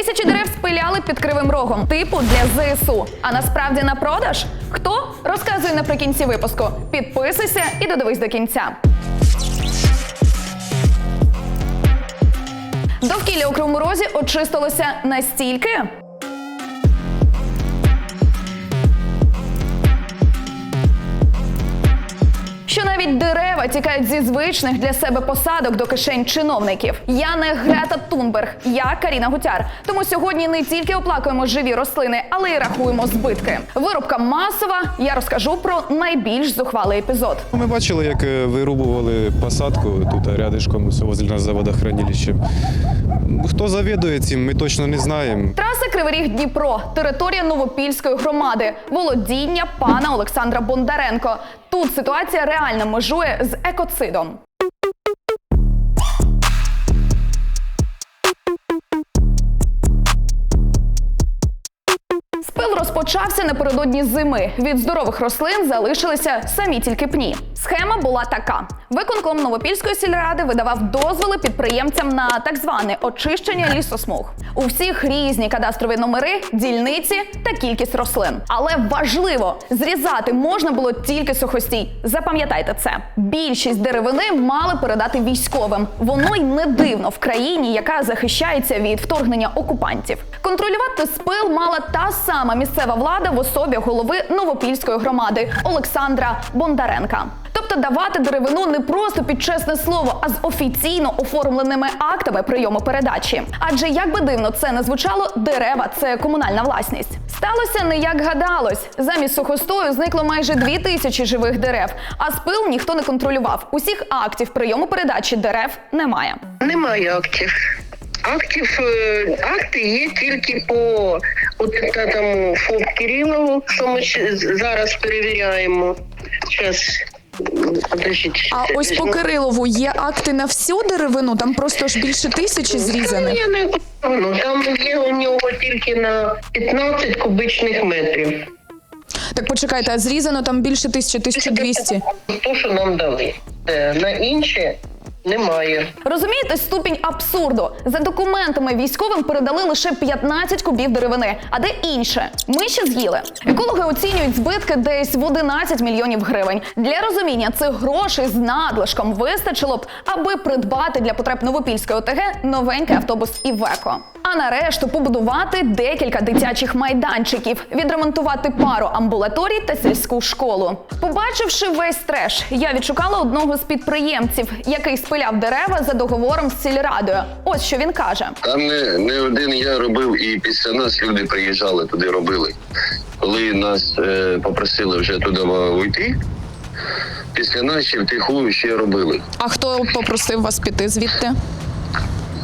Тисячі дерев спиляли під кривим рогом, типу для ЗСУ. А насправді на продаж? Хто? Розказує наприкінці випуску. Підписуйся і додивись до кінця. Довкілля у Кривому Розі очистилося настільки. Що навіть дерева тікають зі звичних для себе посадок до кишень чиновників. Я не Грета Тунберг, я Каріна Гутяр. Тому сьогодні не тільки оплакуємо живі рослини, але й рахуємо збитки. Вирубка масова. Я розкажу про найбільш зухвалий епізод. Ми бачили, як е, вирубували посадку тут рядишком ось возле нас за водохранилищем. Хто завідує цим, ми точно не знаємо. Траса Кривий Ріг Дніпро, територія Новопільської громади, володіння пана Олександра Бондаренко. Тут ситуація реально межує з екоцидом. Спил розпочався напередодні зими. Від здорових рослин залишилися самі тільки пні. Схема була така: виконком Новопільської сільради видавав дозволи підприємцям на так зване очищення лісосмуг. У всіх різні кадастрові номери, дільниці та кількість рослин. Але важливо, зрізати можна було тільки сухостій. Запам'ятайте це. Більшість деревини мали передати військовим. Воно й не дивно в країні, яка захищається від вторгнення окупантів. Контролювати спил мала та сама місцева влада в особі голови Новопільської громади Олександра Бондаренка. Тобто давати деревину не просто під чесне слово, а з офіційно оформленими актами прийому передачі. Адже як би дивно це не звучало, дерева це комунальна власність. Сталося не як гадалось. Замість сухостою зникло майже дві тисячі живих дерев, а спил ніхто не контролював. Усіх актів прийому передачі дерев немає. Немає актів. Актів, е, акти є тільки по тому ФОП Кирилову, що ми зараз перевіряємо. Зараз. А ось по Кирилову є акти на всю деревину, там просто ж більше тисячі зрізаних. там є у нього тільки на 15 кубичних метрів. Так почекайте, а зрізано там більше тисячі, 1200. То, що нам дали. Е, На інше немає. Розумієте ступінь абсурду? За документами військовим передали лише 15 кубів деревини, а де інше? Ми ще з'їли. Екологи оцінюють збитки десь в 11 мільйонів гривень. Для розуміння цих грошей з надлишком вистачило б, аби придбати для потреб Новопільської ОТГ новенький автобус Івеко. А на решту побудувати декілька дитячих майданчиків, відремонтувати пару амбулаторій та сільську школу. Побачивши весь треш, я відшукала одного з підприємців, який спиляв дерева за договором з сільрадою. Ось що він каже. Там не, не один я робив, і після нас люди приїжджали туди, робили. Коли нас е, попросили вже туди уйти, після нас ще втиху ще робили. А хто попросив вас піти звідти?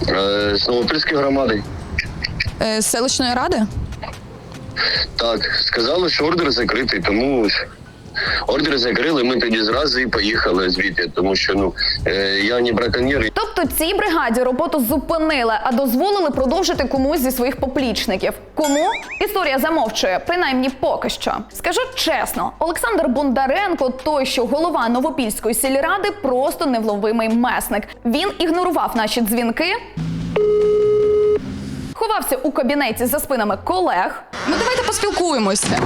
Е, з Новопільської громади. Е, З селищної ради? Так, сказали, що ордер закритий, тому ордер закрили, ми тоді зразу і поїхали звідти, тому що ну е, я не браконьєр, Тобто цій бригаді роботу зупинили, а дозволили продовжити комусь зі своїх поплічників. Кому історія замовчує, принаймні поки що. Скажу чесно, Олександр Бондаренко, той, що голова Новопільської сільради, просто невловимий месник. Він ігнорував наші дзвінки. Ховався у кабінеті за спинами колег Ну давайте поспілкуємося.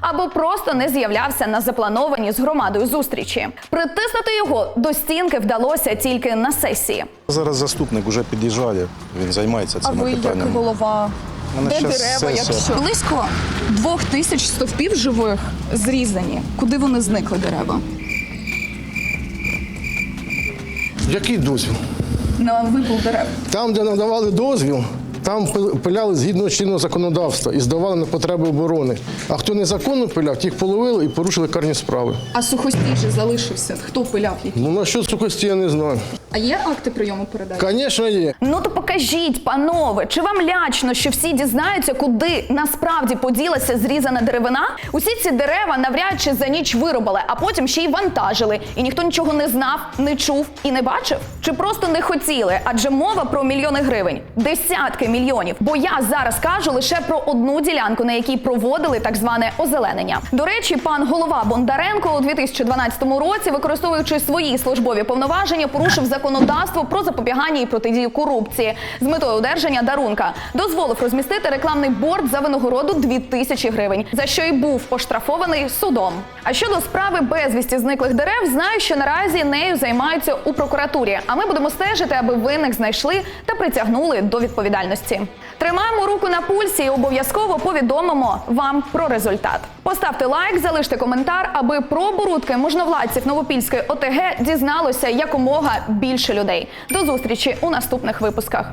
Або просто не з'являвся на заплановані з громадою зустрічі. Притиснути його до стінки вдалося тільки на сесії. Зараз заступник вже під'їжджає, він займається цим. А ви як голова? Мене Де дерева, якщо близько двох тисяч стовпів живих зрізані. Куди вони зникли дерева? Який дозвіл? На випал дерев. Там, де надавали дозвіл, там пи- пиляли згідно чинного законодавства і здавали на потреби оборони. А хто незаконно пиляв, тих половили і порушили карні справи. А сухостій же залишився. Хто пиляв їх? Ну на що сухості, я не знаю. А є акти прийому передачі? Звісно, є. Ну то покажіть, панове, чи вам лячно, що всі дізнаються, куди насправді поділася зрізана деревина? Усі ці дерева навряд чи за ніч вирубали, а потім ще й вантажили, і ніхто нічого не знав, не чув і не бачив? Чи просто не хотіли? Адже мова про мільйони гривень, десятки мільйонів. Бо я зараз кажу лише про одну ділянку, на якій проводили так зване озеленення. До речі, пан голова Бондаренко у 2012 році, використовуючи свої службові повноваження, порушив закон законодавство про запобігання і протидію корупції з метою одержання дарунка. Дозволив розмістити рекламний борд за винагороду 2000 гривень, за що й був оштрафований судом. А щодо справи безвісті зниклих дерев, знаю, що наразі нею займаються у прокуратурі. А ми будемо стежити, аби винних знайшли та притягнули до відповідальності. Тримаємо руку на пульсі і обов'язково повідомимо вам про результат. Поставте лайк, залиште коментар, аби про оборудки можновладців Новопільської ОТГ дізналося якомога більше людей. До зустрічі у наступних випусках.